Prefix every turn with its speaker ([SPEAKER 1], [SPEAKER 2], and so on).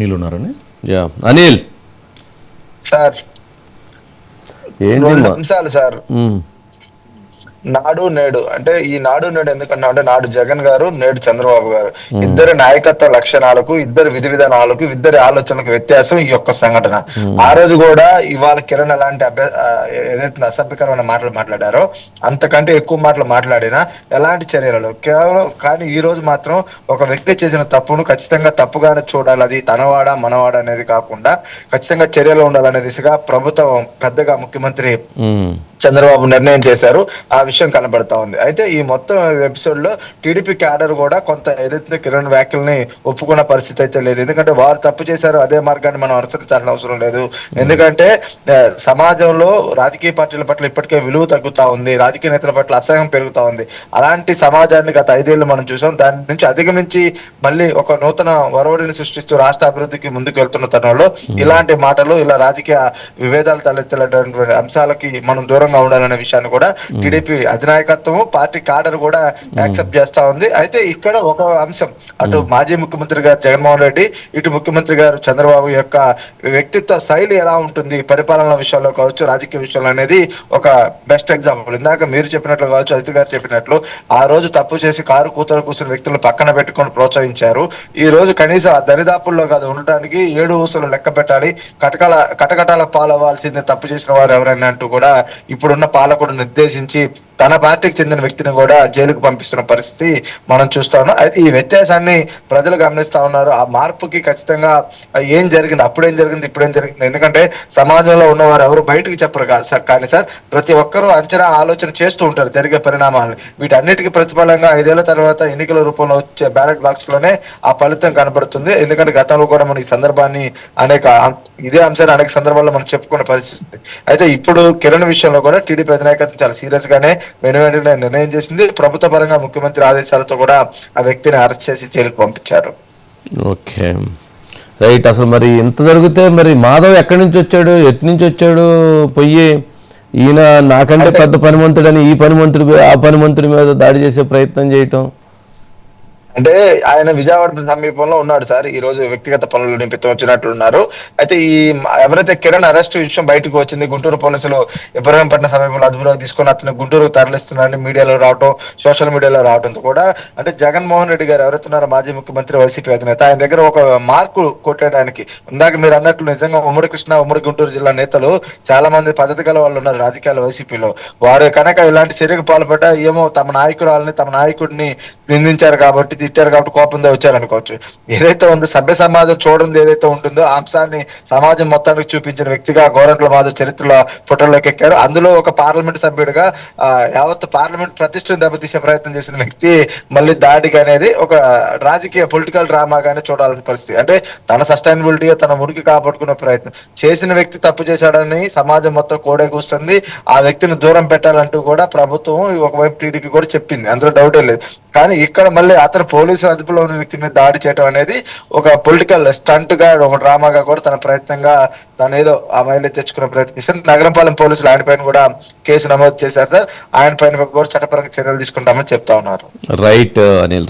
[SPEAKER 1] నీళ్ళు ఉన్నారని?
[SPEAKER 2] Yeah. Anil!
[SPEAKER 3] Sir.
[SPEAKER 2] ఏంటి
[SPEAKER 3] అంశాలు సార్. నాడు నేడు. అంటే ఈ నాడు నేడు ఎందుకన్నా అంటే నాడు జగన్ గారు నేడు చంద్రబాబు గారు. ఇద్దరి నాయకత్వ లక్షణాలకు ఇద్దరు విధి విధానాలకు ఇద్దరి ఆలోచనలకు వ్యత్యాసం ఈ యొక్క సంఘటన. ఆ రోజు కూడా ఇవాళ కిరణ్ ఎలాంటి ఏదైతే అసభ్యకరమైన మాటలు మాట్లాడారో అంతకంటే ఎక్కువ మాటలు మాట్లాడినా ఎలాంటి చర్యలు కేవలం కానీ ఈ రోజు మాత్రం ఒక వ్యక్తి చేసిన తప్పును ఖచ్చితంగా తప్పుగానే చూడాలి. అది తనవాడ మనవాడ అనేది కాకుండా ఖచ్చితంగా చర్యలు ఉండాలనే దిశగా ప్రభుత్వం పెద్దగా ముఖ్యమంత్రి. చంద్రబాబు నిర్ణయం చేశారు. ఆ విషయం కనబడతా ఉంది. అయితే ఈ మొత్తం ఎపిసోడ్లో టీడీపీ క్యాడర్ కూడా కొంత ఏదైతే కిరణ్ వ్యాఖ్యల్ని ఒప్పుకున్న పరిస్థితి అయితే లేదు. ఎందుకంటే వారు తప్పు చేశారు అదే మార్గాన్ని మనం అనుసరించాల్సిన అవసరం లేదు. ఎందుకంటే సమాజంలో రాజకీయ పార్టీల పట్ల ఇప్పటికే విలువ తగ్గుతా ఉంది. రాజకీయ నేతల పట్ల అసహ్యం పెరుగుతా ఉంది. అలాంటి సమాజాన్ని గత ఐదేళ్ళు మనం చూసాం. దాని నుంచి అధిగమించి మళ్ళీ ఒక నూతన వరవడిని సృష్టిస్తూ రాష్ట్ర అభివృద్ధికి ముందుకు వెళ్తున్న తరుణంలో ఇలాంటి మాటలు ఇలా రాజకీయ విభేదాలు తలెత్తేటువంటి అంశాలకి మనం దూరంగా ఉండాలనే విషయాన్ని కూడా టీడీపీ అధినాయకత్వం పార్టీ కాడర్ కూడా యాక్సెప్ట్ చేస్తా ఉంది. అయితే ఇక్కడ ఒక అంశం అటు మాజీ ముఖ్యమంత్రి గారు జగన్మోహన్ రెడ్డి ఇటు ముఖ్యమంత్రి గారు చంద్రబాబు యొక్క వ్యక్తిత్వ శైలి ఎలా ఉంటుంది పరిపాలన విషయంలో కావచ్చు రాజకీయ విషయంలో అనేది ఒక బెస్ట్ ఎగ్జాంపుల్ ఇందాక మీరు చెప్పినట్లు కావచ్చు అజిత్ గారు చెప్పినట్లు ఆ రోజు తప్పు చేసి కారు కూతురు కూర్చున్న వ్యక్తులను పక్కన పెట్టుకొని ప్రోత్సహించారు. ఈ రోజు కనీసం ఆ దరిదాపుల్లో కాదు ఉండటానికి ఏడు ఊసలు లెక్క పెట్టాలి కటకాల కటకటాల పాలవ్వాల్సిందే తప్పు చేసిన వారు ఎవరైనా అంటూ కూడా ఇప్పుడున్న పాలకుడు నిర్దేశించి తన పార్టీకి చెందిన వ్యక్తిని కూడా జైలుకు పంపిస్తున్న పరిస్థితి మనం చూస్తా ఉన్నాం అయితే ఈ వ్యత్యాసాన్ని ప్రజలు గమనిస్తా ఉన్నారు. ఆ మార్పుకి ఖచ్చితంగా ఏం జరిగింది అప్పుడేం జరిగింది ఇప్పుడేం జరిగింది? ఎందుకంటే సమాజంలో ఉన్నవారు ఎవరు బయటకు చెప్పరు కా- కానీ సార్ ప్రతి ఒక్కరూ అంచనా ఆలోచన చేస్తూ ఉంటారు జరిగే పరిణామాలను వీటన్నిటికీ ప్రతిఫలంగా ఐదేళ్ళ తర్వాత ఎన్నికల రూపంలో వచ్చే బ్యాలెట్ బాక్స్లోనే ఆ ఫలితం కనబడుతుంది. ఎందుకంటే గతంలో కూడా మనకి ఈ సందర్భాన్ని అనేక ఇదే అంశాన్ని అనేక సందర్భాల్లో మనం చెప్పుకున్న పరిస్థితి. అయితే ఇప్పుడు కిరణ్ విషయంలో కూడా టీడీపీ అధినాయకత్వం చాలా సీరియస్ గానే వెను వెంటనే నిర్ణయం చేసింది. ప్రభుత్వ పరంగా ముఖ్యమంత్రి ఆదేశాలతో కూడా ఆ వ్యక్తిని అరెస్ట్ చేసి జైలుకు పంపించారు.
[SPEAKER 2] ఓకే. రైట్. అసలు మరి ఇంత జరిగితే మరి మాధవ్ ఎక్కడి నుంచి వచ్చాడు? ఎటు నుంచి వచ్చాడు? పొయ్యి. ఈయన నాకంటే పెద్ద పనిమంతుడని ఈ పనిమంతుడి ఆ పనిమంతుడి మీద దాడి చేసే ప్రయత్నం చేయటం.
[SPEAKER 3] అంటే ఆయన విజయవాడ సమీపంలో ఉన్నాడు సార్. ఈ రోజు వ్యక్తిగత పనులు నిమిత్తం వచ్చినట్లున్నారు అయితే ఈ ఎవరైతే కిరణ్ అరెస్ట్ విషయం బయటకు వచ్చింది గుంటూరు పోలీసులు ఇబ్రహీంపట్నం సమీపంలో అదుపులోకి తీసుకొని అతను గుంటూరు తరలిస్తున్నారని మీడియాలో రావటం సోషల్ మీడియాలో రావడంతో కూడా అంటే జగన్మోహన్ రెడ్డి గారు ఎవరైతే ఉన్నారో మాజీ ముఖ్యమంత్రి వైసీపీ అధినేత ఆయన దగ్గర ఒక మార్కు కొట్టడానికి ఇందాక మీరు అన్నట్లు నిజంగా ఉమ్మడి కృష్ణ ఉమ్మడి గుంటూరు జిల్లా నేతలు చాలా మంది పద్ధతి గల వాళ్ళు ఉన్నారు రాజకీయాల వైసీపీలో. వారు కనుక ఇలాంటి చర్యకు పాల్పడ్డా ఏమో తమ నాయకురాలని తమ నాయకుడిని నిందించారు కాబట్టి తిట్టారు కాబట్టి కోపంతో వచ్చారు అనుకోవచ్చు ఏదైతే ఉందో సభ్య సమాజం చూడండి ఏదైతే ఉంటుందో ఆ అంశాన్ని సమాజం మొత్తానికి చూపించిన వ్యక్తిగా గోరంట్ల మాధవ్ చరిత్రలో ఫోటోలోకి ఎక్కారు అందులో ఒక పార్లమెంట్ సభ్యుడిగా యావత్ పార్లమెంట్ ప్రతిష్టను దెబ్బతీసే ప్రయత్నం చేసిన వ్యక్తి మళ్ళీ దాడికి అనేది ఒక రాజకీయ పొలిటికల్ డ్రామాగానే చూడాలని పరిస్థితి. అంటే తన సస్టైనబిలిటీ తన మురికి కాపాడుకునే ప్రయత్నం. చేసిన వ్యక్తి తప్పు చేశాడని సమాజం మొత్తం కోడే కూస్తుంది. ఆ వ్యక్తిని దూరం పెట్టాలంటూ కూడా ప్రభుత్వం ఒకవైపు టీడీపీ కూడా చెప్పింది. అందులో డౌటే లేదు. కానీ ఇక్కడ మళ్ళీ అతను పోలీసులు అదుపులో ఉన్న వ్యక్తి మీద దాడి చేయడం అనేది ఒక పొలిటికల్ స్టంట్గా ఒక డ్రామాగా కూడా తన ప్రయత్నంగా తను ఏదో ఆ మైండ్ తెచ్చుకునే ప్రయత్నిస్తారు నగరపాలెం పోలీసులు ఆయన పైన కూడా కేసు నమోదు చేశారు సార్. ఆయన పైన కూడా చట్టపరంగా చర్యలు తీసుకుంటామని చెప్తా ఉన్నారు.
[SPEAKER 2] రైట్ అనిల్